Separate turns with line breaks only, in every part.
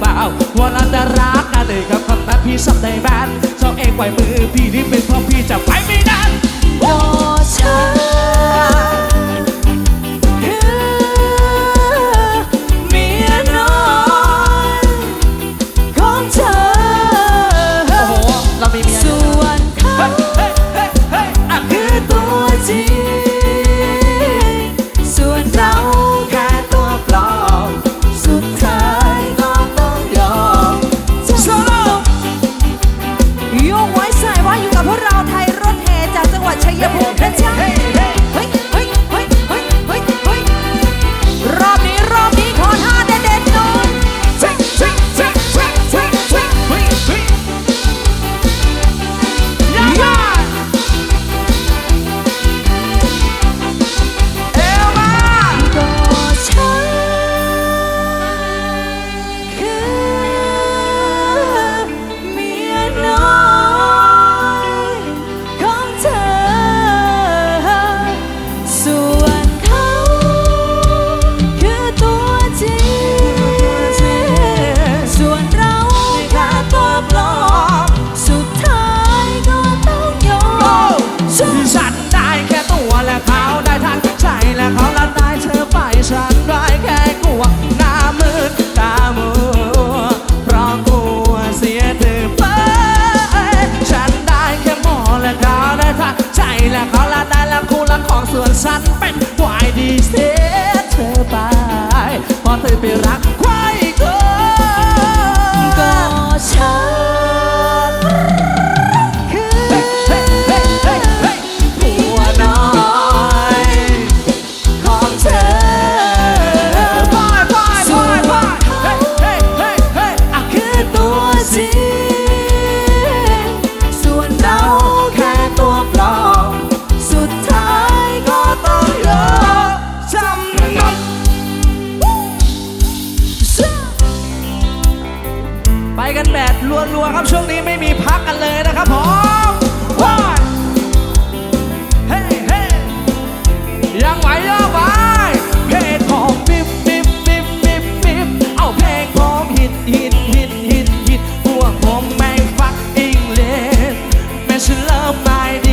เปล่าวันนั้นจะรักกันเลยกับคนแบบพี่ชอบในแบนชอบเองไกวมือพี่นี่เป็นเพราะพี่จะไปไม่นานโอ้
ฉัน
ส่วนฉันเป็นควายดีเสียเธอไป พอเธอไปรัก ไปกันแบบรัวๆครับช่วงนี้ไม่มีพักกันเลยนะครับผมว้าเฮ้เฮ้ยังไหวยังไหวเพลงของบิบบิบบิบบิบบิบเอาเพลงของฮิตฮิตฮิตฮิตฮิตพวกผมไม่ฟักอิงเลสแม่ฉันเลิฟไม่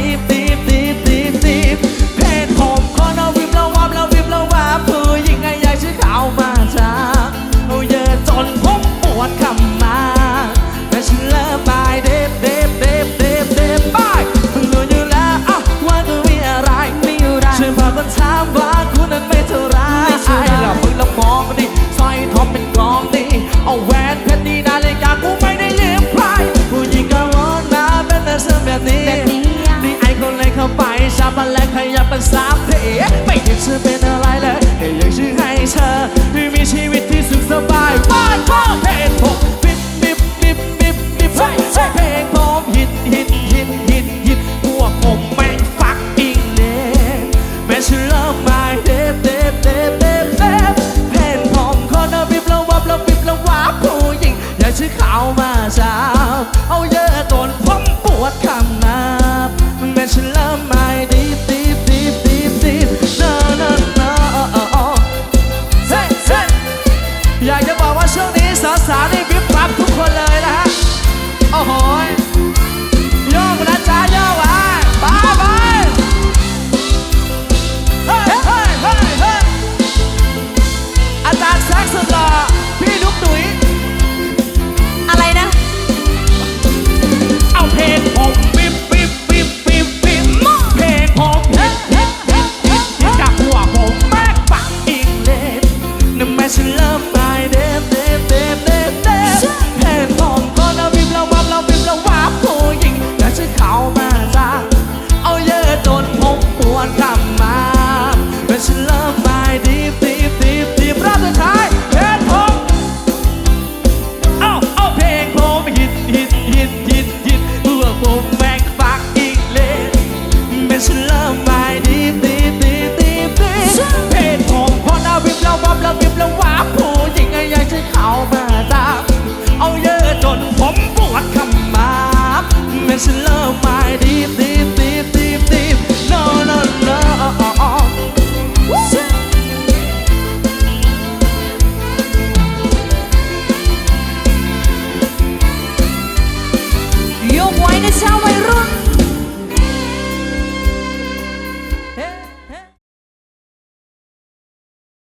เอาแหวนเพชรดีนาฬิกากูไม่ได้ลืมใครผู้หญิงก็วอนมาเป็นแต่เสื้อแบบนี้นี่ไอคนเลยเข้าไปชาบันแลกขยับเป็นสามเทไม่เห็นเธอเป็นอะไรเลย